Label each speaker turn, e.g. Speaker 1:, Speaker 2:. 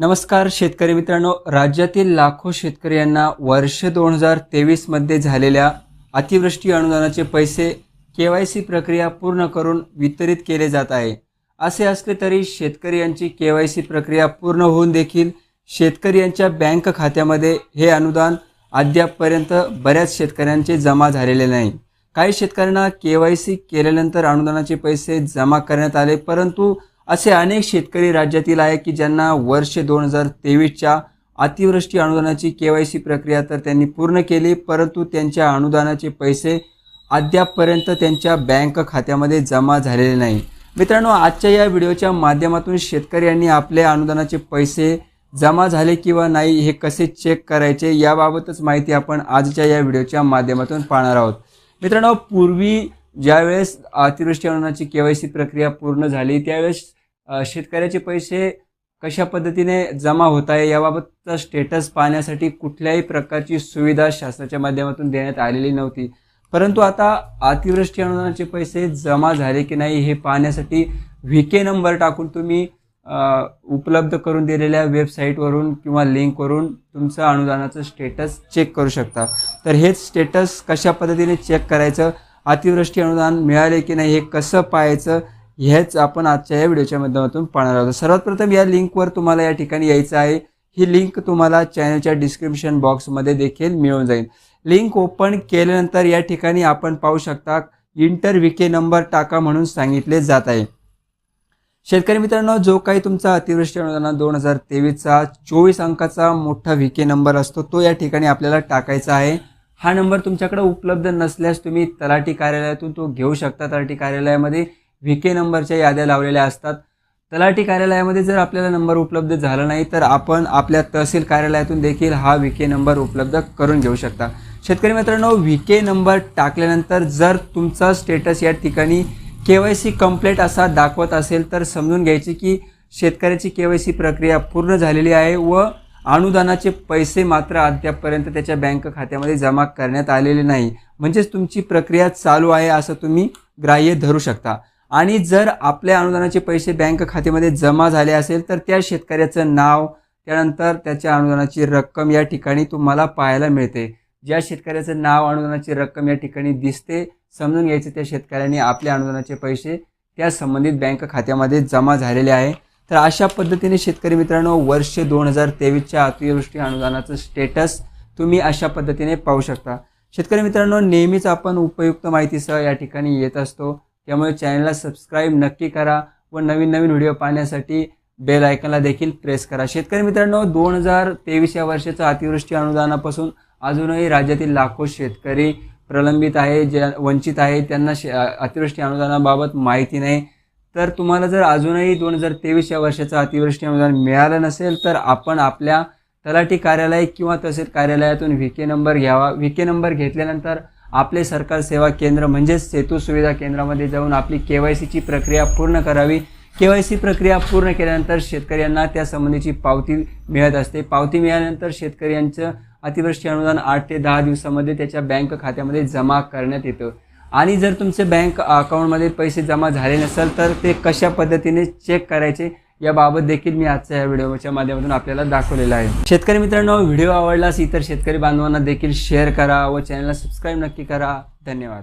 Speaker 1: नमस्कार शेतकरी मित्रांनो राज्यातील लाखो शेतकरी यांना वर्ष दोन हजार तेवीसमध्ये झालेल्या अतिवृष्टी अनुदानाचे पैसे के वाय सी प्रक्रिया पूर्ण करून वितरित केले जात आहे. असे असले तरी शेतकरी यांची के वाय सी प्रक्रिया पूर्ण होऊन देखील शेतकरी यांच्या बँक खात्यामध्ये हे अनुदान अद्यापपर्यंत बऱ्याच शेतकऱ्यांचे जमा झालेले नाही. काही शेतकऱ्यांना के वाय सी केल्यानंतर अनुदानाचे पैसे जमा करण्यात आले परंतु असे अनेक शेतकरी राज्यातील आहे की ज्यांना वर्ष दोन हजार तेवीसच्या अतिवृष्टी अनुदानाची के वाय सी प्रक्रिया तर त्यांनी पूर्ण केली परंतु त्यांच्या अनुदानाचे पैसे अद्यापपर्यंत त्यांच्या बँक खात्यामध्ये जमा झालेले नाही. मित्रांनो आजच्या या व्हिडिओच्या माध्यमातून शेतकऱ्यांनी आपले अनुदानाचे पैसे जमा झाले किंवा नाही हे कसे चेक करायचे याबाबतच माहिती आपण आजच्या या व्हिडिओच्या माध्यमातून पाहणार आहोत. मित्रांनो पूर्वी ज्यावेळेस अतिवृष्टी अनुदानाची के वाय सी प्रक्रिया पूर्ण झाली त्यावेळेस शेतकऱ्याचे पैसे कशा पद्धतीने जमा होत आहे याबाबतचा स्टेटस पाहण्यासाठी कुठल्याही प्रकारची सुविधा शासनाच्या माध्यमातून देण्यात आलेली नव्हती. परंतु आता अतिवृष्टी अनुदानाचे पैसे जमा झाले की नाही हे पाहण्यासाठी व्ही के नंबर टाकून तुम्ही उपलब्ध करून दिलेल्या वेबसाईटवरून किंवा लिंकवरून तुमचं अनुदानाचं स्टेटस चेक करू शकता. तर हेच स्टेटस कशा पद्धतीने चेक करायचं? अतिवृष्टी अनुदान मिळाले की नाही हे कसं पाहायचं? हेच आपण आजच्या या व्हिडिओच्या माध्यमातून पाहणार आहोत. सर्वात प्रथम या लिंकवर तुम्हाला या ठिकाणी यायचं आहे. ही लिंक तुम्हाला चॅनलच्या डिस्क्रिप्शन बॉक्समध्ये देखील मिळून जाईल. लिंक ओपन केल्यानंतर या ठिकाणी आपण पाहू शकता इंटर विके नंबर टाका म्हणून सांगितले जात आहे. शेतकरी मित्रांनो जो काही तुमचा अतिवृष्टी अनुदान दोन हजार तेवीसचा चोवीस अंकाचा मोठा विके नंबर असतो तो या ठिकाणी आपल्याला टाकायचा आहे. हा नंबर तुमच्याकडे उपलब्ध नसल्यास तुम्ही तलाठी कार्यालयातून तो घेऊ शकता. तलाठी कार्यालयामध्ये व्हीके नंबरच्या याद्या लावलेल्या असतात. तलाठी कार्यालयामध्ये जर आपल्याला नंबर उपलब्ध झाला नाही तर आपण आपल्या तहसील कार्यालयातून देखील हा व्हीके नंबर उपलब्ध करून घेऊ शकता. शेतकरी मित्रांनो व्हीके नंबर टाकल्यानंतर जर तुमचा स्टेटस या ठिकाणी के वाय सी कंप्लीट असा दाखवत असेल तर समजून घ्यायची की शेतकऱ्याची के वाय सी प्रक्रिया पूर्ण झालेली आहे व अनुदानाचे पैसे मात्र अद्यापपर्यंत त्याच्या बँक खात्यामध्ये जमा करण्यात आलेले नाही. म्हणजेच तुमची प्रक्रिया चालू आहे असं तुम्ही ग्राह्य धरू शकता. आणि जर आपल्या अनुदानाचे पैसे बँक खात्यामध्ये जमा झाले असेल तर त्या शेतकऱ्याचं नाव त्यानंतर त्याच्या अनुदानाची रक्कम या ठिकाणी तुम्हाला पाहायला मिळते. ज्या शेतकऱ्याचं नाव अनुदानाची रक्कम या ठिकाणी दिसते समजून घ्यायचं त्या शेतकऱ्याने आपल्या अनुदानाचे पैसे त्या संबंधित बँक खात्यामध्ये जमा झालेले आहे. तर अशा पद्धतीने शेतकरी मित्रांनो वर्ष दोन हजार तेवीसच्या अतिवृष्टी अनुदानाचं स्टेटस तुम्ही अशा पद्धतीने पाहू शकता. शेतकरी मित्रांनो नेहमीच आपण उपयुक्त माहितीसह या ठिकाणी येत असतो. त्यामुळे चॅनलला सबस्क्राईब नक्की करा व नवीन नवीन व्हिडिओ पाहण्यासाठी बेल आयकनला देखील प्रेस करा. शेतकरी मित्रांनो दोन हजार तेवीस या वर्षाचं अतिवृष्टी अनुदानापासून अजूनही राज्यातील लाखो शेतकरी प्रलंबित आहे जे वंचित आहे त्यांना शे अतिवृष्टी अनुदानाबाबत माहिती नाही. तर तुम्हाला जर अजूनही दोन हजार तेवीस या वर्षाचं अतिवृष्टी अनुदान मिळालं नसेल तर आपण आपल्या तलाठी कार्यालय किंवा तहसील कार्यालयातून व्ही के नंबर घ्यावा. व्ही के नंबर घेतल्यानंतर आपले सरकार सेवा केंद्र म्हणजेच सेतू सुविधा केंद्रामध्ये जाऊन आपली के वाय सीची प्रक्रिया पूर्ण करावी. के वाय सी प्रक्रिया पूर्ण केल्यानंतर शेतकऱ्यांना त्या संबंधीची पावती मिळत असते. पावती मिळाल्यानंतर शेतकऱ्यांचं अतिवृष्टी अनुदान आठ ते दहा दिवसामध्ये त्याच्या बँक खात्यामध्ये जमा करण्यात येतं. आणि जर तुमचे बँक अकाउंटमध्ये पैसे जमा झाले नसेल तर ते कशा पद्धतीने चेक करायचे? याबाबत देखील मी आजच्या या व्हिडिओच्या माध्यमातून आपल्याला दाखवलेला आहे. शेतकरी मित्रांनो व्हिडिओ आवडलास इतर शेतकरी बांधवांना देखील शेअर करा व चॅनलला सबस्क्राईब नक्की करा. धन्यवाद.